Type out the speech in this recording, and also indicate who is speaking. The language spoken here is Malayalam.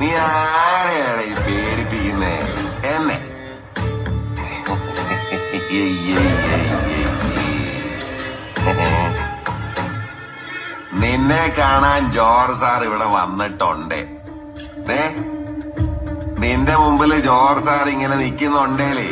Speaker 1: നീ ആരെയാണ് ഈ പേടിപ്പിക്കുന്നേ? എന്നെ. നിന്നെ കാണാൻ ജോർജ് സാർ ഇവിടെ വന്നിട്ടുണ്ട്. നിന്റെ മുമ്പിൽ ജോർജ് സാർ ഇങ്ങനെ നിൽക്കുന്നുണ്ടേലേ.